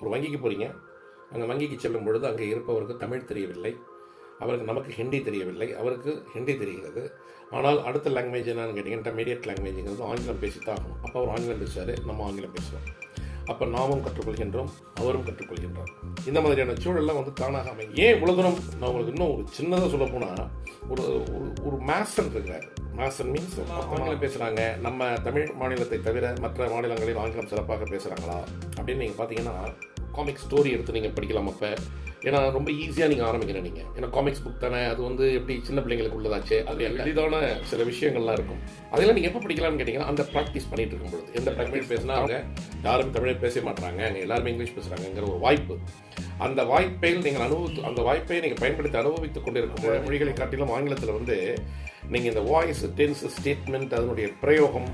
ஒரு வங்கிக்கு போகிறீங்க அங்கே வங்கிக்கு செல்லும் பொழுது அங்கே இருப்பவருக்கு தமிழ் தெரியவில்லை. அவருக்கு நமக்கு ஹிந்தி தெரியவில்லை. அவருக்கு ஹிந்தி தெரிகிறது. ஆனால் அடுத்த லாங்குவேஜ் என்னன்னு கேட்டிங்கன்னா இன்டர்மீடியட் லாங்குவேஜுங்கிறது ஆங்கிலம் பேசித்தான் ஆகணும். அப்போ அவர் ஆங்கிலம் பேசுவார் நம்ம ஆங்கிலம் பேசுவோம். அப்போ நாமும் கற்றுக்கொள்கின்றோம் அவரும் கற்றுக்கொள்கின்றார். இந்த மாதிரியான சூழல்லாம் வந்து தானாக அமையும். ஏன் இவ்வளோ தூரம் நான் உங்களுக்கு இன்னும் ஒரு சின்னதாக சொல்ல போனால் ஒரு ஒரு ஒரு மேசன் இருக்கிறார் மேசன் மீன்ஸ் ஆங்கிலம் பேசுகிறாங்க நம்ம தமிழ் மாநிலத்தை தவிர மற்ற மாநிலங்களில் ஆங்கிலம் சிறப்பாக பேசுகிறாங்களா அப்படின்னு நீங்கள் பார்த்தீங்கன்னா காமிக் ஸ்டோரி எடுத்து நீங்கள் படிக்கலாம் அப்போ. ஏன்னா ரொம்ப ஈஸியாக நீங்கள் ஆரம்பிக்கிறேன் நீங்கள் ஏன்னா காமிக்ஸ் புக் தானே அது வந்து எப்படி சின்ன பிள்ளைங்களுக்கு உள்ளதாச்சு அது எளிதான சில விஷயங்கள்லாம் இருக்கும். அதெல்லாம் நீங்கள் எப்போ படிக்கலாம்னு கேட்டிங்கன்னா அந்த ப்ராக்டிஸ் பண்ணிட்டு இருக்கும் பொழுது. எந்த தமிழ் பேசினா அவங்க யாரும் தமிழ் பேச மாட்டாங்க அங்கே எல்லாருமே இங்கிலீஷ் பேசுகிறாங்கங்கிற ஒரு வாய்ப்பு. அந்த வாய்ப்பை நீங்கள் அனுபவித்து அந்த வாய்ப்பை நீங்கள் பயன்படுத்தி அனுபவித்துக் கொண்டிருக்கும் மொழிகளை காட்டிலும் ஆங்கிலத்தில் வந்து நீங்கள் இந்த வாய்ஸ் டென்ஸ் ஸ்டேட்மெண்ட் அதனுடைய பிரயோகம்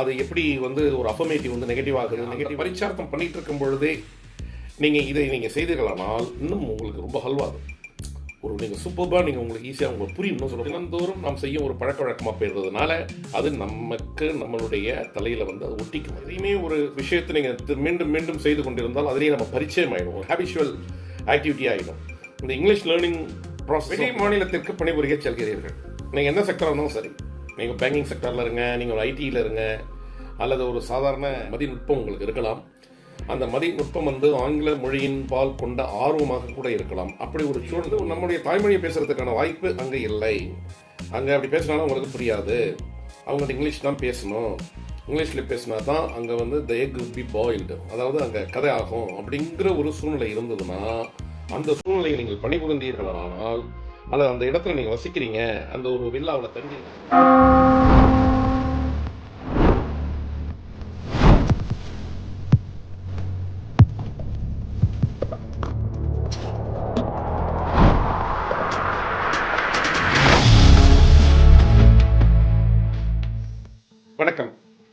அது எப்படி வந்து ஒரு அஃபர்மேட்டிவ் வந்து நெகட்டிவ் ஆகுது நெகட்டிவ் பரிச்சார்த்தம் பண்ணிட்டு இருக்கும் பொழுதே நீங்கள் இதை நீங்கள் செய்தீர்களானால் இன்னும் உங்களுக்கு ரொம்ப ஹல்வாது. ஒரு நீங்கள் சூப்பர்பாக நீங்கள் உங்களுக்கு ஈஸியாக உங்களுக்கு புரியும் இன்னும் சொல்ல தினந்தோறும் நாம் செய்யும் ஒரு பழக்க வழக்கமாக போயிடுறதுனால அது நமக்கு நம்மளுடைய தலையில் வந்து அது ஒட்டிக்கும். எதையுமே ஒரு விஷயத்தை நீங்கள் மீண்டும் மீண்டும் செய்து கொண்டிருந்தால் அதிலேயே நம்ம பரிச்சயம் ஆகிடும் ஒரு ஹேபிச்சுவல் ஆக்டிவிட்டி ஆகிடும் இந்த இங்கிலீஷ் லேர்னிங் ப்ராசஸ் வெளி மாநிலத்திற்கு பணிபுரிய செல்கிறீர்கள். நீங்கள் என்ன செக்டராக இருந்தாலும் சரி. நீங்கள் பேங்கிங் செக்டரில் இருங்க நீங்கள் ஒரு ஐடியில் இருங்க அல்லது ஒரு சாதாரண மதிநுட்பம் உங்களுக்கு இருக்கலாம். அந்த மதி நுட்பம் வந்து ஆங்கில மொழியின் பால் கொண்ட ஆர்வமாக கூட இருக்கலாம். அப்படி ஒரு சூழ்நிலை நம்முடைய தாய்மொழியை பேசுறதுக்கான வாய்ப்பு அங்கே இல்லை. அங்கே அப்படி பேசினாலும் அவங்களுக்கு புரியாது. அவங்க இங்கிலீஷ் தான் பேசணும். இங்கிலீஷில் பேசினா தான் அங்கே வந்து த எக் பி பாயில்டு அதாவது அங்கே கதை ஆகும். அப்படிங்கிற ஒரு சூழ்நிலை இருந்ததுன்னா அந்த சூழ்நிலையை நீங்கள் பணிபுரிந்தீர்களானால் அல்லது அந்த இடத்துல நீங்கள் வசிக்கிறீங்க அந்த ஒரு வில்லாவில் தங்கி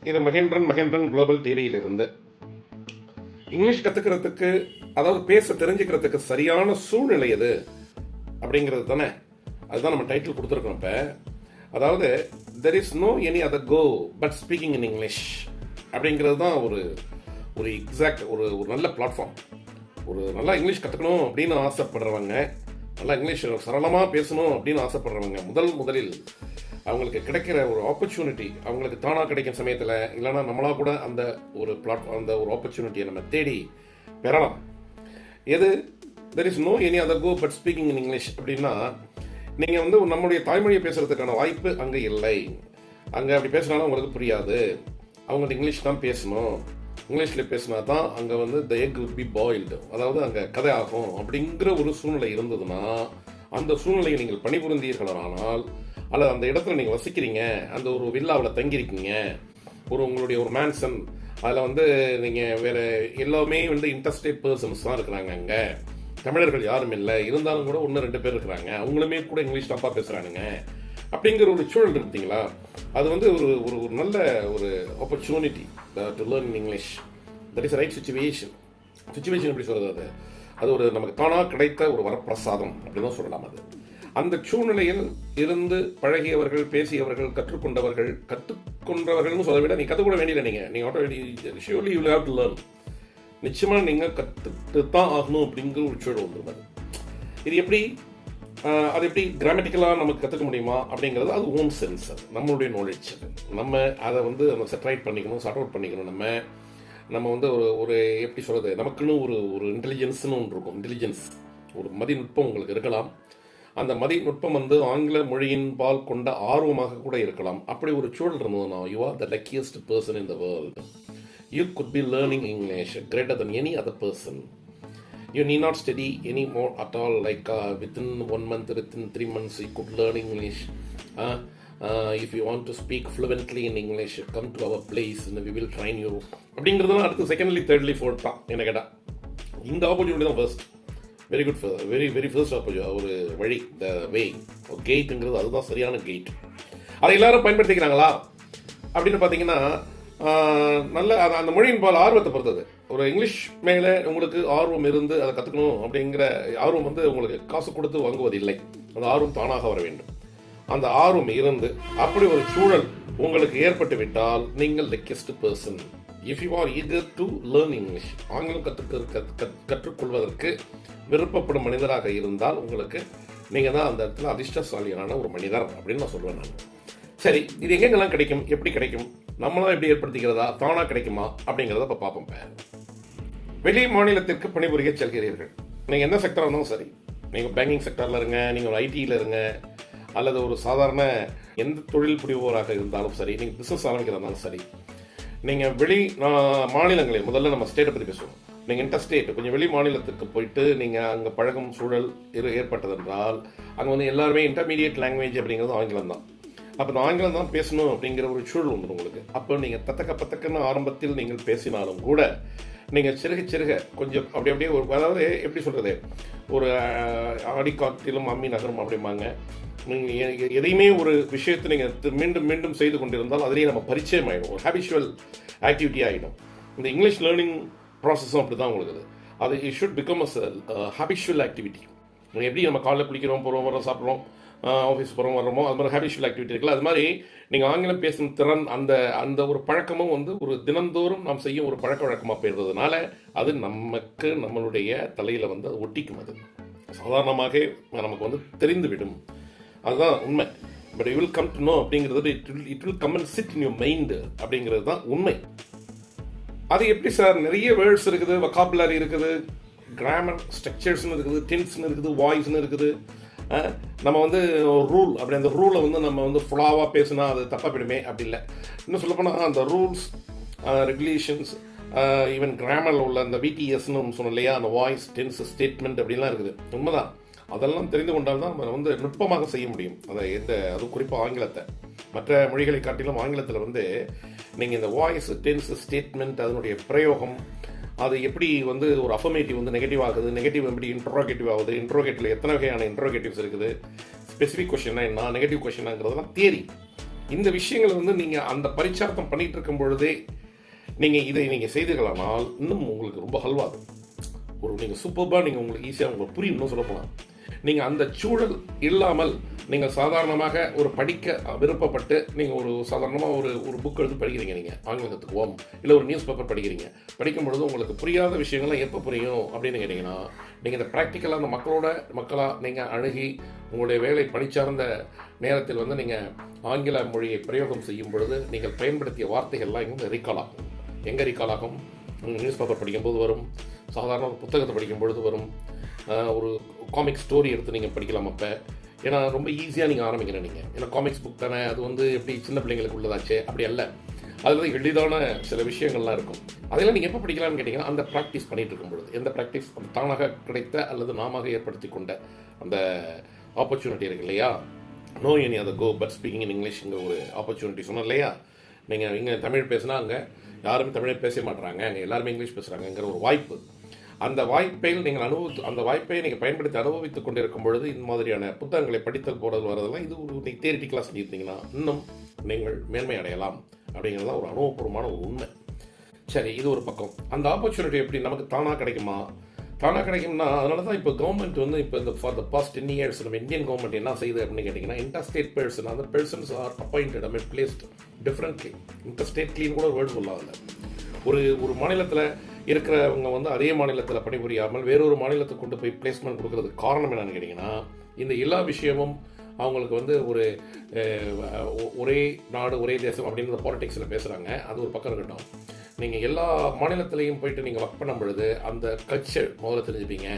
இது மகேந்திரன் மகேந்திரன் குளோபல் டிவியிலிருந்து இங்கிலீஷ் கற்றுக்கிறதுக்கு அதாவது பேச தெரிஞ்சுக்கிறதுக்கு சரியான சூழ்நிலை எது? அப்படிங்கிறது தானே. அதுதான் நம்ம டைட்டில் கொடுத்துருக்கோம் இப்போ. அதாவது there is no any other go but speaking in English அப்படிங்கிறது தான் ஒரு ஒரு எக்ஸாக்ட் ஒரு ஒரு நல்ல பிளாட்ஃபார்ம் ஒரு நல்லா இங்கிலீஷ் கற்றுக்கணும் அப்படின்னு ஆசைப்படுறவங்க நல்லா இங்கிலீஷ் சரளமாக பேசணும் அப்படின்னு ஆசைப்படுறவங்க முதல் முதலில் அவங்களுக்கு கிடைக்கிற ஒரு ஆப்பர்ச்சுனிட்டி அவங்களுக்கு தானாக கிடைக்கும் சமயத்தில் இல்லைன்னா நம்மளாக கூட அந்த ஒரு பிளாட் அந்த ஒரு ஆப்பர்ச்சுனிட்டியை நம்ம தேடி பெறலாம். எது? There is no any other go but speaking in English அப்படின்னா நீங்கள் வந்து நம்முடைய தாய்மொழியை பேசுகிறதுக்கான வாய்ப்பு அங்கே இல்லை. அங்கே அப்படி பேசினாலும் உங்களுக்கு புரியாது. அவங்க இங்கிலீஷ் தான் பேசணும். இங்கிலீஷில் பேசினா தான் அங்கே வந்து த எக் பி பாயில்டு அதாவது அங்கே கதை ஆகும் அப்படிங்கிற ஒரு சூழ்நிலை இருந்ததுன்னா அந்த சூழ்நிலையை நீங்கள் பணிபுரிந்தீர்களானால் அல்லது அந்த இடத்துல நீங்கள் வசிக்கிறீங்க அந்த ஒரு வில்லாவில் தங்கியிருக்கீங்க ஒரு உங்களுடைய ஒரு மேன்சன் அதில் வந்து நீங்கள் வேறு எல்லாமே வந்து இன்டர்ஸ்டேட் பர்சன்ஸ் தான் இருக்கிறாங்க அங்கே. தமிழர்கள் யாரும் இல்லை. இருந்தாலும் கூட ஒன்று ரெண்டு பேர் இருக்கிறாங்க. அவங்களுமே கூட இங்கிலீஷ் தப்பாக பேசுகிறானுங்க அப்படிங்கிற ஒரு சூழல் இருக்குங்களா அது வந்து ஒரு ஒரு ஒரு நல்ல ஒரு opportunity to learn English that is right situation situation எப்படி சொல்கிறது அது? அது ஒரு நமக்கு தானாக கிடைத்த ஒரு வரப்பிரசாதம் அப்படி தான் சொல்லலாம் அது. அந்த சூழ்நிலையில் இருந்து பழகியவர்கள் பேசியவர்கள் கற்றுக்கொண்டவர்கள் கற்றுக்கொண்டவர்கள்னு சொல்ல விட நீ கற்றுக்கொள்ள வேண்டியதில்லை நீங்கள் நீங்கள் auto surely you have to learn நிச்சயமாக நீங்கள் கற்றுட்டு தான் ஆகணும் அப்படிங்கிற ஒரு சூழல் வந்துருவாரு இது எப்படி? அது எப்படி கிராமட்டிக்கலாக நமக்கு கற்றுக்க முடியுமா அப்படிங்கிறது அது ஓன் சென்ஸ் அது நம்மளுடைய நாலேஜ் அது. நம்ம அதை வந்து நம்ம செட்ரைட் பண்ணிக்கணும் சார்ட் அவுட் பண்ணிக்கணும். நம்ம நம்ம வந்து ஒரு ஒரு எப்படி சொல்கிறது நமக்குன்னு ஒரு ஒரு இன்டெலிஜென்ஸ்னு ஒன்று இருக்கும். இன்டெலிஜென்ஸ் ஒரு மதிநுட்பம் உங்களுக்கு இருக்கலாம். அந்த மதிநுட்பம் வந்து ஆங்கில மொழியின் பால் கொண்ட ஆர்வமாக கூட இருக்கலாம். அப்படி ஒரு சூழல் இருந்ததுன்னா you are the luckiest person in the world you could be learning English greater than any other person you need not study any more at all like within one month within three months you could learn English if you want to speak fluently in English come to our place we will train you we அப்படிங்கிறதுலாம் அடுத்து secondly thirdly fourth தான். என்ன கேட்டால் இந்த opportunity தான் first very good very very first அப்போ ஒரு வழி த வே கேட்டுங்கிறது அதுதான் சரியான கேட் அதை எல்லாரும் பயன்படுத்திக்கிறாங்களா? அப்படின்னு பார்த்தீங்கன்னா நல்ல அது அந்த மொழியின் பால் ஆர்வத்தை பொறுத்தது. ஒரு இங்கிலீஷ் மேலே உங்களுக்கு ஆர்வம் இருந்து அதை கற்றுக்கணும் அப்படிங்கிற ஆர்வம் வந்து உங்களுக்கு காசு கொடுத்து வாங்குவதில்லை. அந்த ஆர்வம் தானாக வர வேண்டும். அந்த ஆர்வம் இருந்து அப்படி ஒரு சூழல் உங்களுக்கு ஏற்பட்டு விட்டால் நீங்கள் luckiest person if you are eager to learn English ஆங்கிலம் கற்றுக்க கற்று- கற்றுக்கொள்வதற்கு விருப்பப்படும் மனிதராக இருந்தால் உங்களுக்கு நீங்கள் தான் அந்த இடத்துல அதிர்ஷ்டசாலியான ஒரு மனிதர் அப்படின்னு நான் சொல்லுவேன் நான். சரி இது எங்கெங்கெல்லாம் கிடைக்கும்? எப்படி கிடைக்கும்? நம்மளாம் எப்படி ஏற்படுத்திக்கிறதா? தானாக கிடைக்குமா? அப்படிங்கிறத இப்போ பார்ப்போம் வெளி மாநிலத்திற்கு பணிபுரிய செல்கிறீர்கள். நீங்கள் எந்த செக்டராக இருந்தாலும் சரி. நீங்கள் பேங்கிங் செக்டரில் இருங்க நீங்கள் ஒரு ஐடியில் இருங்க அல்லது ஒரு சாதாரண எந்த தொழில் புரிவோராக இருந்தாலும் சரி நீங்கள் பிஸ்னஸ் ஆரம்பிக்கிறதாலும் சரி நீங்கள் வெளி மாநிலங்களில் முதல்ல நம்ம ஸ்டேட்டை பற்றி பேசுவோம். நீங்கள் இன்டர்ஸ்டேட் கொஞ்சம் வெளி மாநிலத்துக்கு போயிட்டு நீங்கள் அங்கே பழகும் சூழல் இரு ஏற்பட்டதென்றால் அங்கே வந்து எல்லாருமே இன்டர்மீடியட் லாங்குவேஜ் அப்படிங்கிறது ஆங்கிலம் தான். அப்போ இந்த ஆங்கிலம் தான் பேசணும் அப்படிங்கிற ஒரு சூழல் வந்துடும் உங்களுக்கு. அப்போ நீங்கள் தத்தக்க பத்தக்கன்னு ஆரம்பத்தில் நீங்கள் பேசினாலும் கூட நீங்கள் சிறுக சிறுக கொஞ்சம் அப்படி அப்படியே ஒரு அதாவது எப்படி சொல்கிறது ஒரு ஆடிக்காத்திலும் ஆடி அம்மி நகரும் அப்படிம்பாங்க. நீங்கள் எதையுமே ஒரு விஷயத்தை நீங்கள் மீண்டும் மீண்டும் செய்து கொண்டிருந்தால் அதிலேயே நம்ம பரிச்சயம் ஆகிடும் ஒரு ஹேபிஷுவல் ஆக்டிவிட்டி ஆகிடும் இந்த இங்கிலீஷ் லேர்னிங் ப்ராசஸும் அப்படி தான் உங்களுக்கு அது. It should become as habitual activity எப்படி நம்ம காலைல குளிக்கிறோம் போகிறோம் வரோம் சாப்பிட்றோம் ஆஃபீஸ் போகிறோம் வர்றோமோ அது மாதிரி ஹேபிச்சுவல் ஆக்டிவிட்டி இருக்குல்ல அது மாதிரி நீங்கள் ஆங்கிலம் பேசும் திறன் அந்த அந்த ஒரு பழக்கமும் வந்து ஒரு தினந்தோறும் நாம் செய்யும் ஒரு பழக்க வழக்கமாக போயிடுறதுனால அது நமக்கு நம்மளுடைய தலையில் வந்து அது ஒட்டிக்கும் அது. சாதாரணமாக நமக்கு வந்து தெரிந்துவிடும். அதுதான் உண்மை. But you will come to know அப்படிங்கிறது it will it will come and sit in your mind அப்படிங்கிறது தான் உண்மை. அது எப்படி சார்? நிறைய வேர்ட்ஸ் இருக்குது வக்காபுலரி இருக்குது கிராமர் ஸ்ட்ரக்சர்ஸ்னு இருக்குது டென்ஸ்னு இருக்குது வாய்ஸ்னு இருக்குது. நம்ம வந்து ரூல் அப்படி அந்த ரூலை வந்து நம்ம வந்து ஃபுல்லாவாக பேசினா அது தப்பாக போயிடுமே அப்படி இல்லை. இன்னும் சொல்லப்போனால் அந்த ரூல்ஸ் ரெகுலேஷன்ஸ் ஈவன் கிராமரில் உள்ள அந்த விடிஎஸ்னு சொன்னோம் இல்லையா அந்த வாய்ஸ் டென்ஸ் ஸ்டேட்மெண்ட் அப்படிலாம் இருக்குது. உண்மைதான். அதெல்லாம் தெரிந்து கொண்டால் தான் நம்ம வந்து நுட்பமாக செய்ய முடியும். அதை எந்த அது குறிப்பாக ஆங்கிலத்தை. மற்ற மொழிகளை காட்டிலும் ஆங்கிலத்தில் வந்து நீங்கள் இந்த வாய்ஸ் டென்ஸ் ஸ்டேட்மெண்ட் அதனுடைய பிரயோகம் அது எப்படி வந்து ஒரு அஃபர்மேட்டிவ் வந்து நெகட்டிவ் ஆகுது நெகட்டிவ் எப்படி இன்ட்ரோகேட்டிவ் ஆகுது இன்ட்ரோகேட்டிவ் எத்தனை வகையான இன்ட்ரோகேட்டிவ்ஸ் இருக்குது ஸ்பெசிஃபிக் கொஷினா என்ன நெகட்டிவ் கொஷினாங்கிறதெல்லாம் தியரி இந்த விஷயங்களை வந்து நீங்கள் அந்த பரிச்சார்த்தம் பண்ணிட்டு இருக்கும் பொழுதே நீங்கள் இதை நீங்கள் செய்தீர்களானால் இன்னும் உங்களுக்கு ரொம்ப ஹல்வாகும் ஒரு நீங்கள் சூப்பர்பாக நீங்கள் உங்களுக்கு ஈஸியாக உங்களுக்கு புரியும் இன்னும் சொல்ல நீங்கள் அந்த சூழல் இல்லாமல் நீங்கள் சாதாரணமாக ஒரு படிக்க விருப்பப்பட்டு நீங்கள் ஒரு சாதாரணமாக ஒரு ஒரு புக் எடுத்து படிக்கிறீங்க நீங்கள் ஆங்கிலத்துக்கு ஓம். இல்லை ஒரு நியூஸ் பேப்பர் படிக்கிறீங்க. படிக்கும் பொழுது உங்களுக்கு புரியாத விஷயங்கள்லாம் எப்போ புரியும் அப்படின்னு கேட்டிங்கன்னா நீங்கள் இந்த ப்ராக்டிக்கலாக அந்த மக்களோட மக்களாக நீங்கள் அணுகி உங்களுடைய வேலை பணிச்சார்ந்த நேரத்தில் வந்து நீங்கள் ஆங்கில மொழியை பிரயோகம் செய்யும் பொழுது நீங்கள் பயன்படுத்திய வார்த்தைகள்லாம் இங்கே ரீகால் ஆகும்? எங்கே ரீகால் ஆகும்? நியூஸ் பேப்பர் படிக்கும்போது வரும். சாதாரண ஒரு புத்தகத்தை படிக்கும் பொழுது வரும். ஒரு காமிக் ஸ்டோரி எடுத்து நீங்கள் படிக்கலாம் அப்போ. ஏன்னா ரொம்ப ஈஸியாக நீங்கள் ஆரம்பிக்கிறேன் நீங்கள் ஏன்னா காமிக்ஸ் புக் தானே அது வந்து எப்படி சின்ன பிள்ளைங்களுக்கு உள்ளதாச்சே அப்படி அல்ல. அதில் எளிதான சில விஷயங்கள்லாம் இருக்கும். அதெல்லாம் நீங்கள் எப்போ படிக்கலாம்னு கேட்டிங்கன்னா அந்த ப்ராக்டிஸ் பண்ணிகிட்டு இருக்கும் பொழுது. எந்த ப்ராக்டிஸ் தானாக கிடைத்த அல்லது நாம ஏற்படுத்தி கொண்ட அந்த ஆப்பர்ச்சுனிட்டி இருக்கு இல்லையா? No any other go but speaking in இங்கிலீஷ்ங்கிற ஒரு ஆப்பர்ச்சுனிட்டி சொன்னோம் இல்லையா? நீங்கள் இங்கே தமிழ் பேசினா அங்கே யாருமே தமிழே பேச மாட்டுறாங்க அங்கே எல்லாருமே இங்கிலீஷ் பேசுகிறாங்கங்கிற ஒரு வாய்ப்பு. அந்த வாய்ப்பையில் நீங்கள் அனுபவித்து அந்த வாய்ப்பை நீங்கள் பயன்படுத்தி அனுபவித்துக் கொண்டிருக்கும் பொழுது இந்த மாதிரியான புத்தகங்களை படித்தல் போகிறது வரதெல்லாம் இது ஒரு நீங்கள் தேரிட்டிக்கலாக செஞ்சுருந்தீங்கன்னா இன்னும் நீங்கள் மேன்மை அடையலாம் அப்படிங்கிறது ஒரு அனுபவபூர்வமான ஒரு உண்மை. சரி இது ஒரு பக்கம். அந்த ஆப்பர்ச்சுனிட்டி எப்படி நமக்கு தானாக கிடைக்குமா? தானாக கிடைக்கும்னா அதனால தான் இப்போ கவர்மெண்ட் வந்து இப்போ இந்த for the past ten years நம்ம இந்தியன் கவர்மெண்ட் என்ன செய்யுது அப்படின்னு கேட்டிங்கன்னா இன்டர்ஸ்டேட் பர்சன் அந்த persons are appointed I mean placed differently இன்டர்ஸ்டேட்லின்னு கூட வேர்டு சொல்லாதில்ல ஒரு ஒரு மாநிலத்தில் இருக்கிறவங்க வந்து அதே மாநிலத்தில் பணிபுரியாமல் வேறொரு மாநிலத்துக்கு கொண்டு போய் பிளேஸ்மெண்ட் கொடுக்கறதுக்கு காரணம் என்னன்னு கேட்டிங்கன்னா இந்த எல்லா விஷயமும் அவங்களுக்கு வந்து ஒரு ஒரே நாடு ஒரே தேசம் அப்படின்ற பாலிடிக்ஸில் பேசுகிறாங்க அது ஒரு பக்கம் இருக்கட்டும். நீங்கள் எல்லா மாநிலத்திலையும் போயிட்டு நீங்கள் ஒர்க் பண்ணும் பொழுது அந்த கல்ச்சர் முதல்ல தெரிஞ்சுப்பீங்க.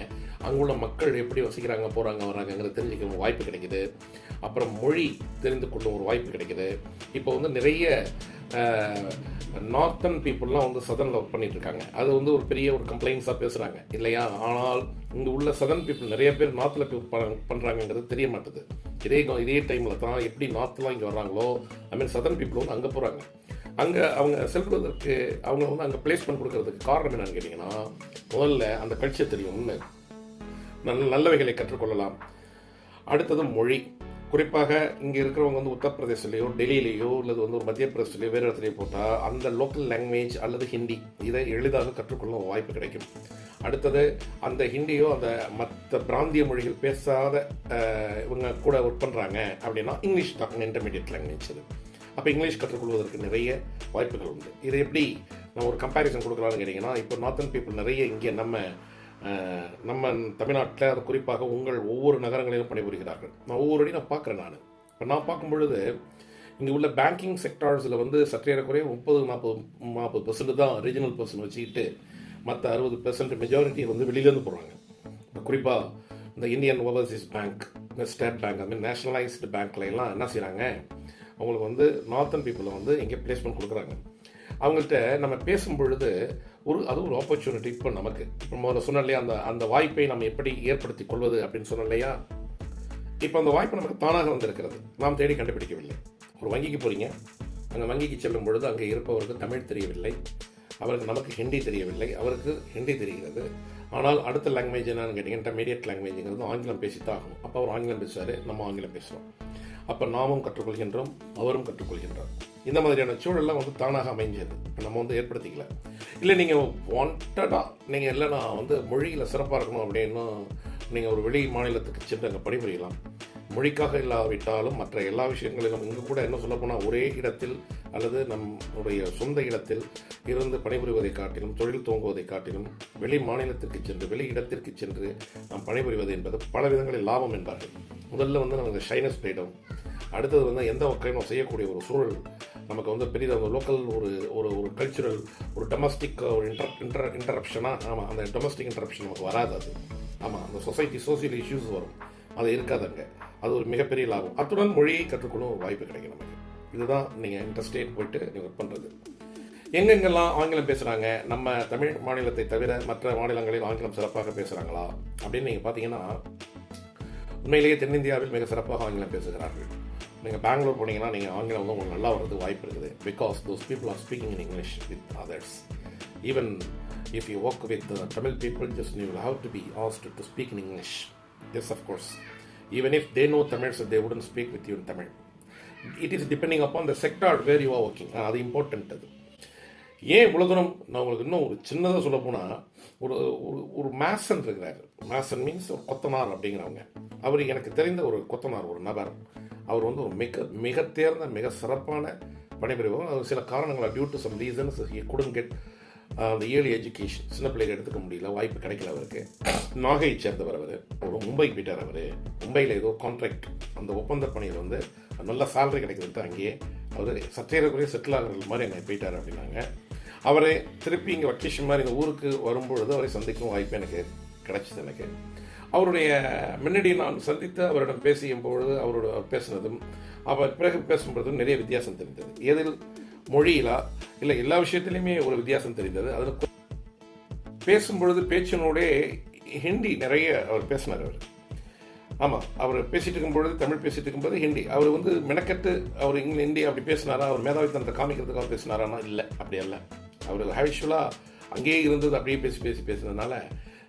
அங்குள்ள மக்கள் எப்படி வசிக்கிறாங்க போகிறாங்க வராங்கங்கிறத தெரிஞ்சுக்க ஒரு வாய்ப்பு கிடைக்குது. அப்புறம் மொழி தெரிந்து கொள்ளும் ஒரு வாய்ப்பு கிடைக்குது. இப்போ வந்து நிறைய நார்த்தன் பீப்புளெலாம் வந்து சதனில் ஒர்க் பண்ணிகிட்ருக்காங்க அது வந்து ஒரு பெரிய ஒரு கம்ப்ளைண்ட்ஸாக பேசுகிறாங்க இல்லையா? ஆனால் இங்கே உள்ள சதன் பீப்புள் நிறைய பேர் நார்த்தில் பண்ணுறாங்கங்கிறது தெரிய மாட்டுது. இதே இதே டைமில் தான் எப்படி நார்த்லாம் இங்கே வர்றாங்களோ ஐ மீன் சதன் பீப்புள் வந்து அங்கே போகிறாங்க அங்கே அவங்க செல்வதற்கு அவங்க வந்து அங்கே பிளேஸ்மெண்ட் கொடுக்கறதுக்கு காரணம் என்னன்னு கேட்டிங்கன்னா முதல்ல அந்த கல்ச்சர் தெரியும் உண்மை. நல்ல நல்லவைகளை கற்றுக்கொள்ளலாம். அடுத்தது மொழி. குறிப்பாக இங்கே இருக்கிறவங்க வந்து உத்தரப்பிரதேசிலேயோ டெல்லியிலேயோ அல்லது வந்து ஒரு மத்திய பிரதேசலையோ வேறு இடத்துலையோ போட்டால் அந்த லோக்கல் லாங்குவேஜ் அல்லது ஹிந்தி இதை எளிதாக கற்றுக்கொள்ள வாய்ப்பு கிடைக்கும். அடுத்தது அந்த ஹிந்தியோ அந்த மற்ற பிராந்திய மொழிகள் பேசாத இவங்க கூட ஒர்க் பண்ணுறாங்க அப்படின்னா இங்கிலீஷ் தான் இன்டர்மீடியட் லாங்குவேஜ் அது. அப்போ இங்கிலீஷ் கற்றுக்கொள்வதற்கு நிறைய வாய்ப்புகள் உண்டு. இது எப்படி நான் ஒரு கம்பேரிசன் கொடுக்கலான்னு கேட்டிங்கன்னா இப்போ நார்த்தன் பீப்புள் நிறைய இங்கே நம்ம நம்ம தமிழ்நாட்டில் அது குறிப்பாக உங்கள் ஒவ்வொரு நகரங்களிலும் பணிபுரிகிறார்கள். நான் ஒவ்வொரு அடி நான் பார்க்குறேன் நான். இப்போ நான் பார்க்கும் பொழுது இங்கே உள்ள பேங்கிங் செக்டார்ஸில் வந்து சற்றேறக்குறைய முப்பது நாற்பது நாற்பது பெர்சன்ட் தான் ரீஜனல் பர்சன் வச்சுக்கிட்டு மற்ற அறுபது பெர்சன்ட் மெஜாரிட்டி வந்து வெளியிலேருந்து போகிறாங்க இப்போ குறிப்பாக இந்த இந்தியன் ஓவர்சீஸ் பேங்க் இந்த ஸ்டேட் பேங்க் அந்த மாதிரி நேஷனலைஸ்டு பேங்க்ல எல்லாம் என்ன செய்கிறாங்க அவங்களுக்கு வந்து நார்த்தன் பீப்புளை வந்து இங்கே பிளேஸ்மெண்ட் கொடுக்குறாங்க. அவங்கள்ட்ட நம்ம பேசும் பொழுது ஒரு அது ஒரு ஆப்பர்ச்சுனிட்டி இப்போ நமக்கு. இப்போ முதல்ல சொன்ன இல்லையா அந்த அந்த வாய்ப்பை நம்ம எப்படி ஏற்படுத்தி கொள்வது அப்படின்னு சொன்னோம் இல்லையா? இப்போ அந்த வாய்ப்பு நமக்கு தானாக வந்திருக்கிறது. நாம் தேடி கண்டுபிடிக்கவில்லை. ஒரு வங்கிக்கு போகிறீங்க அந்த வங்கிக்கு செல்லும் பொழுது அங்கே இருப்பவருக்கு தமிழ் தெரியவில்லை. அவருக்கு நமக்கு ஹிந்தி தெரியவில்லை. அவருக்கு ஹிந்தி தெரிகிறது. ஆனால் அடுத்த லாங்குவேஜ் என்னன்னு கேட்டிங்க இன்டர்மீடியட் லாங்குவேஜுங்கிறது ஆங்கிலம் பேசித்தான் ஆகும் அப்போ அவர் ஆங்கிலம் பேசுவார் நம்ம ஆங்கிலம் பேசுகிறோம் அப்போ நாமும் கற்றுக்கொள்கின்றோம் அவரும் கற்றுக்கொள்கின்றார். இந்த மாதிரியான சூழல்லாம் வந்து தானாக அமைஞ்சது. நம்ம வந்து ஏற்படுத்திக்கல. இல்லை நீங்கள் வாண்டடாக நீங்கள் இல்லை நான் வந்து மொழியில் சிறப்பாக இருக்கணும் அப்படின்னு நீங்கள் ஒரு வெளி மாநிலத்துக்கு சென்று அங்கே பணிபுரியலாம். மொழிக்காக இல்லாவிட்டாலும் மற்ற எல்லா விஷயங்களிலும் இங்கு கூட என்ன சொல்ல போனால் ஒரே இடத்தில் அல்லது நம்முடைய சொந்த இடத்தில் இருந்து பணிபுரிவதை காட்டிலும் தொழில் துவங்குவதை காட்டிலும் வெளி மாநிலத்திற்கு சென்று வெளி இடத்திற்கு சென்று நாம் பணிபுரிவது என்பது பல விதங்களில் லாபம் என்பார்கள். முதல்ல வந்து நமக்கு ஷைனஸ் போயிடும் அடுத்தது வந்து எந்த வகையும் செய்யக்கூடிய ஒரு சூழல் நமக்கு வந்து பெரிதாக ஒரு லோக்கல் ஒரு ஒரு ஒரு கல்ச்சுரல் ஒரு டொமஸ்டிக் ஒரு இன்டர் இன்டர் இன்டரப்ஷனாக ஆமாம் அந்த டொமஸ்டிக் இன்டரப்ஷன் நமக்கு வராது அது. ஆமாம் அந்த சொசைட்டி சோசியல் இஷ்யூஸ் வரும். அது இருக்காது அங்கே. அது ஒரு மிகப்பெரிய லாபம். அத்துடன் மொழியை கற்றுக்கொள்ளும் வாய்ப்பு கிடைக்கும் நமக்கு. இதுதான் நீங்கள் இன்டர்ஸ்டேட் போயிட்டு நீங்கள் ஒர்க் பண்ணுறது எங்கெங்கெல்லாம் ஆங்கிலம் பேசுகிறாங்க நம்ம தமிழ் மாநிலத்தை தவிர மற்ற மாநிலங்களில் ஆங்கிலம் சிறப்பாக பேசுகிறாங்களா அப்படின்னு நீங்கள் பார்த்தீங்கன்னா உண்மையிலேயே தென்னிந்தியாவில் மிக சிறப்பாக ஆங்கிலம் பேசுகிறார்கள். நீங்கள் பெங்களூர் போனீங்கன்னா நீங்கள் ஆங்கிலம் வந்து உங்களுக்கு நல்லா வரது வாய்ப்பு இருக்குது. Because those people are speaking in English with others even if you work with Tamil people just you will have to be asked to speak in English yes of course even if they know Tamil so they wouldn't speak with you in Tamil. It is depending upon the sector where you are working. Ah, அது important அது. ஏன் இவ்வளோ தூரம் நான் உங்களுக்கு இன்னும் ஒரு சின்னதாக சொல்ல போனால் ஒரு ஒரு ஒரு மேசன் இருக்கிறார். மேசன் மீன்ஸ் ஒரு கொத்தனார் அப்படிங்கிறவங்க. அவர் எனக்கு தெரிந்த ஒரு கொத்தனார் ஒரு நபர். அவர் வந்து ஒரு மிக மிக தேர்ந்த மிக சிறப்பான பணிபுரிவர் அவர் சில காரணங்களாக due to some reasons he couldn't get அந்த ஏர்லி எஜுகேஷன் சின்ன பிள்ளைகள் எடுத்துக்க முடியல வாய்ப்பு கிடைக்கல அவருக்கு. நாகையை சேர்ந்தவர் அவர் ஒரு மும்பைக்கு போயிட்டார் அவர். மும்பையில் ஏதோ கான்ட்ராக்ட் அந்த ஒப்பந்த பணியில் வந்து நல்ல சேலரி கிடைக்கிறதுக்கு அங்கேயே அவர் சற்றேறக்குறைய செட்டில் ஆகிற மாதிரி அங்கே போயிட்டார் அப்படின்னாங்க. அவரை திருப்பி இங்கே வக்கேஷன் மாதிரி இந்த ஊருக்கு வரும்பொழுது அவரை சந்திக்கும் வாய்ப்பு எனக்கு கிடைச்சிது எனக்கு. அவருடைய முன்னாடி நான் சந்தித்து அவரிடம் பேசியும் பொழுது அவரோட பேசினதும் அவர் பிறகு பேசும்பொழுதும் நிறைய வித்தியாசம் தெரிந்தது. எதில்? மொழியிலா இல்லை எல்லா விஷயத்துலையுமே ஒரு வித்தியாசம் தெரிந்தது. அதில் பேசும்பொழுது பேச்சினோடே ஹிந்தி நிறைய அவர் பேசினார் அவர். ஆமாம் அவர் பேசிகிட்டு இருக்கும்பொழுது தமிழ் பேசிகிட்டு இருக்கும்போது ஹிந்தி. அவர் வந்து மெனக்கட்டு அவர் இங்கிலீஷ் ஹிந்தி அப்படி பேசினாரா? அவர் மேதாவித்தனத்தை காமிக்கிறதுக்காக பேசினாரானா இல்லை அப்படி அல்ல. அவர் ஹேஷுவலாக அங்கேயே இருந்தது அப்படியே பேசி பேசி பேசுனதுனால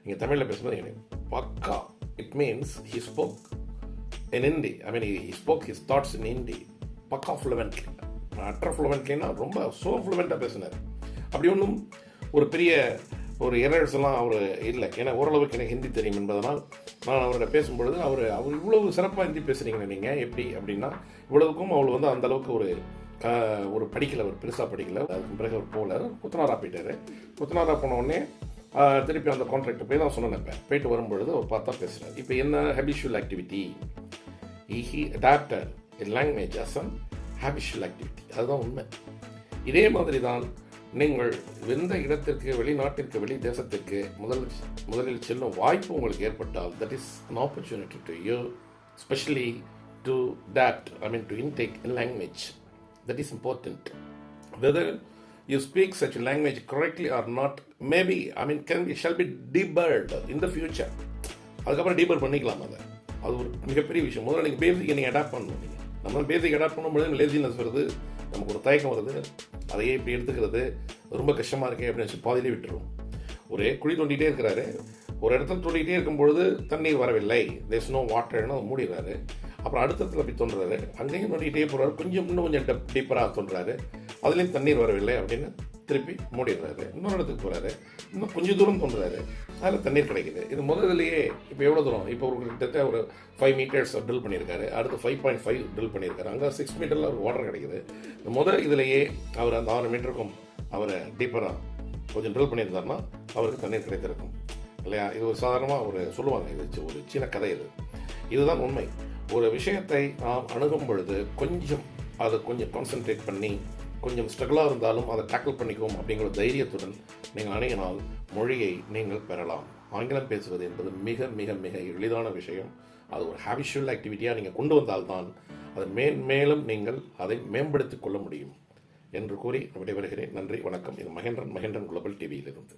நீங்கள் தமிழில் பேசும்போது எனக்கு பக்கா. It means he spoke in Hindi I mean he spoke his thoughts in Hindi பக்கா ஃப்ளூவெண்ட்லி அட்ர ஃப்ளூவெண்ட்லினா ரொம்ப ஸோ ஃப்ளூவெண்ட்டாக பேசினார். அப்படி ஒன்றும் ஒரு பெரிய ஒரு எரர்ஸ்லாம் அவர் இல்லை. ஏன்னா ஓரளவுக்கு எனக்கு ஹிந்தி தெரியும் என்பதனால் நான் அவர்கிட்ட பேசும்பொழுது அவர் அவர் இவ்வளவு சிறப்பாக ஹிந்தி பேசுகிறீங்களே நீங்கள் எப்படி? அப்படின்னா இவ்வளவுக்கும் அவள் வந்து அந்தளவுக்கு ஒரு ஒரு படிக்கலை அவர் பெருசாக படிக்கலை. அதுக்கு பிறகு அவர் போகல குத்தனாரா போயிட்டார். குத்தனாரா போன உடனே திருப்பி அந்த கான்ட்ராக்டை போய் தான் சொன்னேன் இப்ப. போயிட்டு வரும்பொழுது அவர் பார்த்தா பேசுகிறார் இப்போ என்ன habitual activity he adopted language as an habitual activity அதுதான் உண்மை இதே மாதிரி தான் நீங்கள் எந்த இடத்திற்கு வெளிநாட்டிற்கு வெளி தேசத்திற்கு முதல் முதலில் செல்லும் வாய்ப்பு உங்களுக்கு ஏற்பட்டால் that is an opportunity to you specially to adapt I mean to intake in language. That is important Whether you speak such a correctly or not maybe I mean can can be, be be in the the அதுக்கப்புறம் டீபர் பண்ணிக்கலாம் அதை அது ஒரு மிகப்பெரிய விஷயம் முதல்ல நீங்கள் பேசிக்க நீங்கள் அடாப்ட் பண்ணணும் நீங்கள் நம்ம பேசிக் அடாப்ட் பண்ணும்போது லேசினஸ் வருது. நமக்கு ஒரு தயக்கம் வருது. அதையே இப்படி எடுத்துக்கிறது ரொம்ப கஷ்டமாக இருக்கே அப்படின்னு வச்சு பாதியிலே விட்டுருவோம். ஒரே குழி தோண்டிகிட்டே இருக்கிறாரு. ஒரு இடத்துல தோண்டிகிட்டே இருக்கும் பொழுது தண்ணீர் வரவில்லை. தேஸ் நோ வாட்டர்னு மூடிடுறாரு. அப்புறம் அடுத்தத்தில் போய் தோன்றாரு அங்கேயும் நோண்டிகிட்டே போகிறாரு கொஞ்சம் இன்னும் கொஞ்சம் டீப்பராக தோன்றாரு அதுலேயும் தண்ணீர் வரவில்லை அப்படின்னு திருப்பி மூடிடுறாரு. இன்னொரு இடத்துக்கு போகிறாரு இன்னும் கொஞ்சம் தூரம் தோன்றாரு அதில் தண்ணீர் கிடைக்குது. இது முதல்லையே இப்போ எவ்வளோ தூரம்? இப்போ ஒரு கிட்டத்தட்ட ஒரு ஃபைவ் மீட்டர்ஸ் ட்ரில் பண்ணியிருக்காரு. அடுத்து ஃபைவ் பாயிண்ட் ஃபைவ் ட்ரில் பண்ணியிருக்காரு. அங்கே சிக்ஸ் மீட்டரில் ஒரு வாட்டர் கிடைக்குது. இந்த முதல் இதுலேயே அவர் அந்த ஆறு மீட்டருக்கும் அவரை டீப்பராக கொஞ்சம் ட்ரில் பண்ணியிருந்தாருன்னா அவருக்கு தண்ணீர் கிடைத்திருக்கும். இல்லையா? இது ஒரு சாதாரணமாக ஒரு சொல்லுவாங்க. இது ஒரு சின்ன கதை இது. இதுதான் உண்மை. ஒரு விஷயத்தை நாம் அணுகும் பொழுது கொஞ்சம் அதை கொஞ்சம் கான்சென்ட்ரேட் பண்ணி கொஞ்சம் ஸ்ட்ரகிளாக இருந்தாலும் அதை டேக்கிள் பண்ணிக்குவோம் அப்படிங்கிற தைரியத்துடன் நீங்கள் அணுகினால் மொழியை நீங்கள் பெறலாம். ஆங்கிலம் பேசுவது என்பது மிக மிக மிக எளிதான விஷயம். அது ஒரு ஹேபிஷுவல் ஆக்டிவிட்டியாக நீங்கள் கொண்டு வந்தால்தான் அதை மேன்மேலும் நீங்கள் அதை மேம்படுத்திக் கொள்ள முடியும் என்று கூறி விடைபெறுகிறேன். நன்றி வணக்கம். இது மகேந்திரன் மகேந்திரன் குளோபல் டிவியிலிருந்து